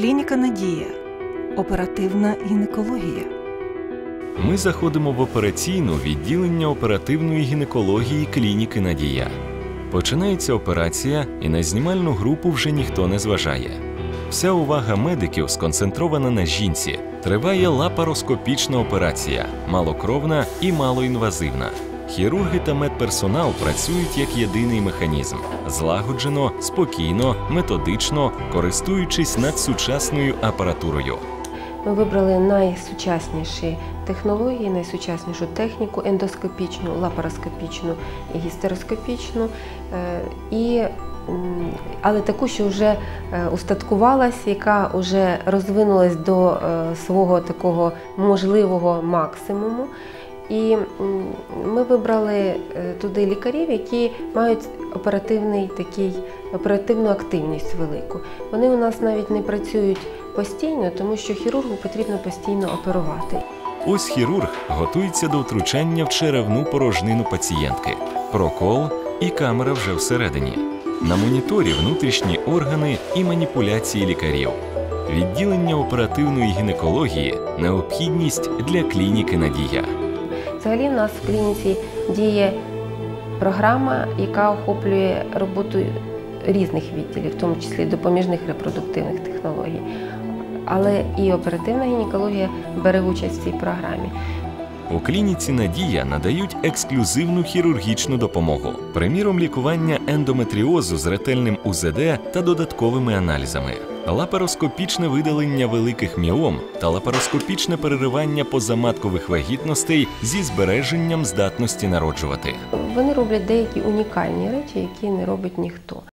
Клініка Надія. Оперативна гінекологія. Ми заходимо в операційну відділення оперативної гінекології клініки Надія. Починається операція, і на знімальну групу вже ніхто не зважає. Вся увага медиків сконцентрована на жінці. Триває лапароскопічна операція, малокровна і малоінвазивна. Хірурги та медперсонал працюють як єдиний механізм злагоджено, спокійно, методично, користуючись надсучасною апаратурою. Ми вибрали найсучасніші технології, найсучаснішу техніку ендоскопічну, лапароскопічну і гістероскопічну, е, і, але таку, що вже е, устаткувалась, яка вже розвинулась до е, свого такого можливого максимуму. І ми вибрали е, туди лікарів, які мають оперативний такий оперативну активність велику. Вони у нас навіть не працюють постійно, тому що хірургу потрібно постійно оперувати. Ось хірург готується до втручання в черевну порожнину пацієнтки. Прокол і камера вже всередині. На моніторі внутрішні органи і маніпуляції лікарів. Відділення оперативної гінекології необхідність для клініки Надія. Взагалі, в нас в клініці діє програма, яка охоплює роботу різних відділів, в тому числі допоміжних репродуктивних технологій. Але і оперативна гінекологія бере участь в цій програмі. У клініці Надія надають ексклюзивну хірургічну допомогу, приміром лікування ендометріозу з ретельним УЗД та додатковими аналізами, лапароскопічне видалення великих міом та лапароскопічне переривання позаматкових вагітностей зі збереженням здатності народжувати. Вони роблять деякі унікальні речі, які не робить ніхто.